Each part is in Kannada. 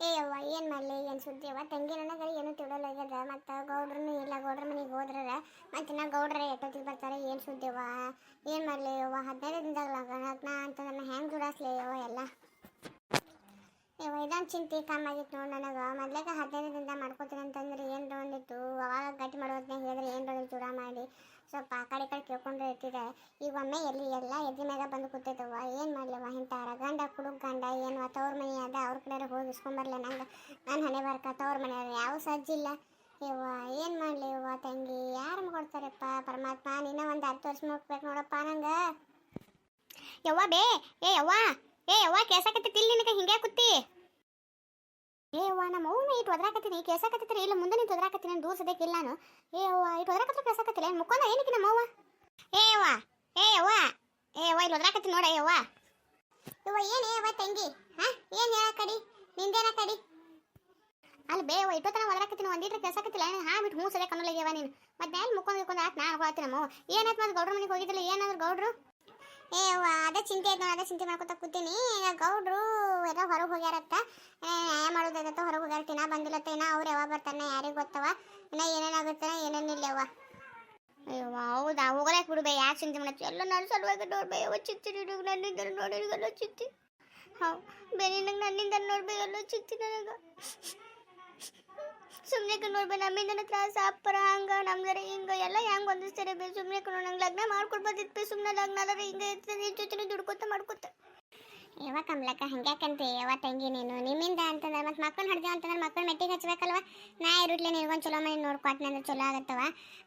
ಏ ಅವ್ವ ಏನು ಮಾಡಲಿ? ಏನು ಅವ್ವ ತಂಗಿ ನನಗೆ ಏನು ತಿಳಲಾಗ್ಯದ ಮತ್ತು ಗೌಡ್ರನು ಇಲ್ಲ ಗೌಡ್ರ ಮನೆಗೆ ಹೋದ್ರರ ಮತ್ತು ನಾ ಗೌಡ್ರ ಎಷ್ಟೊತ್ತಿಗೆ ಬರ್ತಾರೆ? ಏನು ಅವ ಏನು ಮಾಡಲಿ ಅವ್ವ ಹದಿನೈದು ದಿನದಾಗ ಲಗ್ನ ನನ್ನ ಹೆಂಗೆ ಜುಡಾಸ್ಲಿ ಅವ ಎಲ್ಲ? ಇವ ಇದೊಂದು ಚಿಂತೆ ಕಮ್ಮಿ ಆಗಿತ್ತು ನೋಡಿ ನನಗೆ. ಮೊದ್ಲೇಕ ಹದಿನೈದು ದಿನದ ಮಾಡ್ಕೋತೀನಿ ಅಂತಂದ್ರೆ ಏನು ಒಂದಿತ್ತು ಅವಾಗ ಗಟ್ಟಿ ಮಾಡೋದ್ನಾಗ ಹೇಳಿದ್ರೆ ಏನು ಒಂದು ಚೂಡ ಮಾಡಿ? ಸ್ವಲ್ಪ ಆ ಕಡೆ ಕಡೆ ಕೇಳ್ಕೊಂಡು ಇರ್ತಿದೆ. ಈಗ ಒಮ್ಮೆ ಎಲ್ಲಿ ಎಲ್ಲ ಎದ್ರ ಮ್ಯಾಗ ಬಂದು ಕೂತೈತವ ಏನು ಮಾಡ್ಲವ ಇಂಥ ಕುಡುಕ್ ಗಂಡ, ಏನು ತವ್ರ ಮನೆ ಅದ, ಅವ್ರ ಕಡೆ ಹೋಗಿ ಇಸ್ಕೊಂಬರ್ಲ ನಂಗೆ, ನಾನು ಹಣೆ ಬರ್ಕ ತವ್ರ ಮನೆ ಯಾವ ಸಜ್ಜಿಲ್ಲ ಯವ್ವ, ಏನು ಮಾಡಲಿ ಯವ್ವ ತಂಗಿ? ಯಾರು ಕೊಡ್ತಾರಪ್ಪ ಪರಮಾತ್ಮ ನಿನ್ನ ಒಂದು ಹತ್ತು ವರ್ಷ ಮುಗ್ಬೇಕು ನೋಡಪ್ಪ ನಂಗೆ. ಯವ್ವ, ಬೇ, ಏ ಯವ್ವ ಏ ಯವ್ವ ಕೇಸಾಕತ್ತೈತಿ ಇಲ್ಲಿ ನಿನಗೆ ಹಿಂಗೆ ಕುತ್ತಿ. ಏ ಅವ್ವ ನಮ್ಮ ಅವ್ನ ಇಟ್ಟು ಒದ್ರಾಕತ್ತೀನಿ. ಕೇಸಾಕತ್ತೈತಿ ಇಲ್ಲ ಮುಂದೆ ನಿಂತು ಒದ್ರಾಕತ್ತೀನಿ ದೂರ ಸದ್ಯಕ್ಕೆ ಇಲ್ಲ ನಾನು. ಏ ಅವ್ವ ಇಟ್ಟು ಒದ್ರಾಕತ್ರ ಕೇಸಾಕತ್ತಿಲ್ಲ ಮುಕ್ಕೊಂದ ಏನಕ್ಕೆ ನಮ್ಮ ಅವ್ವ? ಏ ಅವ್ವ ಏ ಅವ್ವ ಏ ಅವ್ವ ಇಲ್ಲಿ ಒದ್ರಾಕತ್ತೀನಿ ನೋಡ ಯವ್ವ. ಯವ್ವ ಏನು ಯವ್ವ ತಂಗಿ? ಹಾ? ಏನು ಹೇಳ ಕಡಿ ನಿಂದೇನ ಕಡಿ ಅಲ್ಲಿ ಬೇ ಇಟ್ಟೋತನ ಒದ್ರಾಕತ್ತೀನಿ ಒಂದಿಟ್ರೆ ಕೆಲಸಕತ್ತಿಲ್ಲ ಏನು ಹಾ ಬಿಟ್ಟು ಹ್ಞೂ ಸದ್ಯಕ್ಕೆ ಅನ್ನೋಲಾಗ್ಯವ ನೀನು. ಮತ್ತೆ ನಾನು ಮುಕ್ಕೊಂಡು ಇಟ್ಕೊಂಡು ಆತ್ ನಾನು ಹೋಗ್ತೀನಿ ನಮ್ಮ ಏನಾಯ್ತು ಮತ್ತೆ ಗೌಡ್ರ ಮನೆಗೆ ಹೋಗಿದ್ದಿಲ್ಲ ಏನಾದ್ರು ಗೌಡ್ರು? ಏ ಅವ್ವ ಅದೇ ಚಿಂತೆ ಆಯ್ತು ನೋಡಿ ಅದೇ ಚಿಂತೆ ಮಾಡ್ಕೊತ ಕೂತೀನಿ. ಗೌಡ್ರು ಎಲ್ಲ ಹೊರಗೆ ಹೋಗ್ಯಾರತ್ತ. ನ್ಯಾಯ ಮಾಡೋದಾಗತ್ತ ಹೊರಗೆ ಹೋಗ್ಯಾರ ತಿನ್ನ ಬಂದಿಲ್ಲತ್ತ. ಅಯ್ಯೋ ಹೌದಾ? ಹೋಗಲಾಕ್ ಬಿಡು ಯಾಕೆ ಚಿಂತೆ ಮಾಡತ್ತಿ ಎಲ್ಲ ನನ್ನ ಸಲುವಾಗಿ ನೋಡ್ಬೇ ಯಾವ ಚಿತ್ತಿ ನಿನಗೆ ನನ್ನಿಂದ ನೋಡಿರಿಗೆಲ್ಲ ಚಿತ್ತಿ ಹೌ, ಬೇರೆ ನಂಗೆ ನನ್ನಿಂದ ನೋಡ್ಬೇ, ಎಲ್ಲ ಚಿತ್ತಿ ನನಗೆ. ಸುಮ್ಮನೆ ನೋಡ್ಬೇ ನಮ್ಮಿಂದನ ತ್ರಾಸ, ಅಪ್ಪರ ಹಂಗ ನಮ್ದರ ಹಿಂಗ, ಎಲ್ಲ ಹೆಂಗ್ ಹೊಂದಿಸ್ತಾರೆ ಬೇ? ಸುಮ್ಮನೆ ನಂಗೆ ಲಗ್ನ ಮಾಡ್ಕೊಡ್ಬೋದಿತ್ತು ಸುಮ್ಮನೆ ಲಗ್ನ ಅಲ್ಲರ ಹಿಂಗೆ ಇರ್ತದೆ ನಿನ್ನ ಜೊತೆ ದುಡ್ಕೊತ ಮಾಡ್ಕೋತ. ಯಾವ ಕಮ್ಲಕ್ಕ, ಹಂಗ್ಯಾಕಂತೆ? ಯಾವ ತಂಗಿ ನೀನು. ನಿಮ್ಮಿಂದ ಅಂತಂದ್ರೆ ಮತ್ತೆ ಮಕ್ಕಳು ಹಡ್ದೇವು ಅಂತಂದ್ರೆ ಮಕ್ಕಳು ಮೆಟ್ಟಿಗೆ ಹಚ್ಬೇಕಲ್ವ? ನಾ ಇರುಟ್ಲೆ ನಿನ್ಗೊಂದು ಚಲೋ ಮನೆ ನೋಡ್ಕೊಟ್ನೆ ಅಂದ್ರೆ ಚಲೋ ಆಗತ್ತವ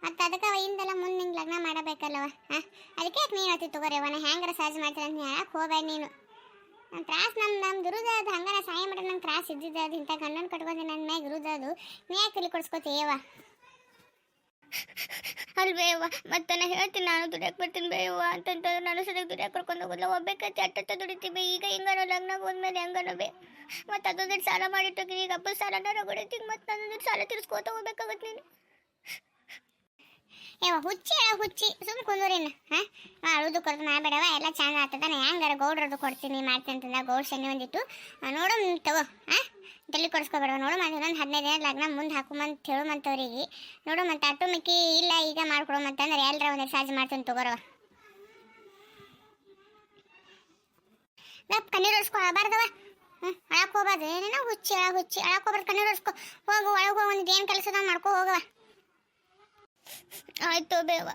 ಮತ್ತು ಅದಕ್ಕೆ ಹಿಂದೆಲ್ಲ ಮುಂದೆ ನಿಂಗೆ ಲಗ್ನ ಮಾಡಬೇಕಲ್ವ ಹಾಂ? ಅದಕ್ಕೆ ಯಾಕೆ ನೀನು ಹೇಳ್ತಿ ತಗೋರಿ ಅವನ ಹೆಂಗಾರ ಸಹಜ ಮಾಡ್ತೀನಿ ಅಂತ ಹೇಳಕ್ಕೆ ಹೋಗ್ಬೇಡ ನೀನು. ನನ್ನ ತ್ರಾಸ ನಮ್ಮ ನಮ್ಮ ದುರುದ ಅದು ಹಂಗಾರ ಸಹಾಯ ಮಾಡ್ರೆ ನಂಗೆ ತ್ರಾಸ ಇದ್ದಿದ್ದು. ಅದು ಇಂಥ ಗಂಡನ ಕಟ್ಕೊಂಡು ನನ್ನ ಮ್ಯಾಗ ಗುರುದ ಅದು ನೀ ಯಾಕೆ ಇಲ್ಲಿ ಕೊಡ್ಸ್ಕೊತೀಯವ ಅಲ್ವೇವ ಮತ್ತೆ ನಾನು ಹೇಳ್ತೀನಿ ನಾನು ದುಡಿಯಕ್ಕೆ ಬರ್ತೀನಿ ಬೇಯವ್ವ ಅಂತಂತ ನಾನು ಸರಿಯಾಗಿ ದುಡಿಯಕ್ಕೆ ಕರ್ಕೊಂಡು ಹೋಗೋದಿಲ್ಲ. ಒಬ್ಬಕ್ಕೆ ಅಟ್ಟ ದುಡಿತೀವಿ ಈಗ ಹಿಂಗಾರೋ ಲಗ್ನ ಹೋದ್ಮೇಲೆ ಹೆಂಗನ ಬೇ ಮತ್ತೆ ಅದೊಂದು ಸಾಲ ಮಾಡಿಟ್ಟು ಈಗ ಅಪ್ಪ ಸಾಲ ರಗಡೈತಿ ಮತ್ತೆ ಅದೊಂದು ಸಾಲ ತಿರ್ಸ್ಕೋತ ಹೋಗ್ಬೇಕಾಗತ್ತೆ ನೀನು. ಏವ ಹುಚ್ಚಿ ಹುಚ್ಚಿ ಸುಮ್ ಕುಂದೂರಿನ ಹಾಂ? ಅಳುದು ಕೊಡ್ತು ಮಾಡಬೇಡವ ಎಲ್ಲ ಚಂದ ಆಗ್ತದ ನಾ ಹೆಂಗಾರ ಗೌಡ್ರದ್ದು ಕೊಡ್ತೀನಿ ಮಾಡ್ತೀನಿ ಅಂತಂದ ಗೌಡ್ ಶನಿ ಆ, ನೋಡು ತಗೋ ಹಾಂ? ತಲೆ ಕೊಡಿಸ್ಕೊಬೇಡ. ನೋಡು ಮತ್ತೆ ಇನ್ನೊಂದು ಹದಿನೈದು ದಿನ ಲಗ್ನ ಮುಂದೆ ಹಾಕುಮಂತ ಹೇಳು ಮಂತವ್ರಿಗೆ. ನೋಡು ಮತ್ತೆ ಅಟ್ಟು ಮಿಕ್ಕಿ ಇಲ್ಲ, ಈಗ ಮಾಡ್ಕೊಡು ಅಂದ್ರೆ ಎಲ್ಲರ ಒಂದು ಸಾಜ್ ಮಾಡ್ತೀನಿ ತಗೋರವ ನಾ ಕಣ್ಣೀರು ಒರೆಸ್ಕೊಬಾರ್ದವ ಹ್ಞೂ ಅಳಕ್ಕೆ ಹೋಗ್ಬಾರ್ದು. ಏನೇನೋ ಹುಚ್ಚಿ ಅಳ ಹುಚ್ಚಿ ಅಳಕ್ಕೆ ಹೋಗ್ಬಾರ್ದು, ಕಣ್ಣೀರು ಒರೆಸ್ಕೊ. ಹೋಗು, ಒಳಗೆ ಹೋಗಿ, ಒಂದು ಏನು ಕೆಲಸದ ಮಾಡ್ಕೊ ಹೋಗವ ಆಯ್ತು, ಬೇವ.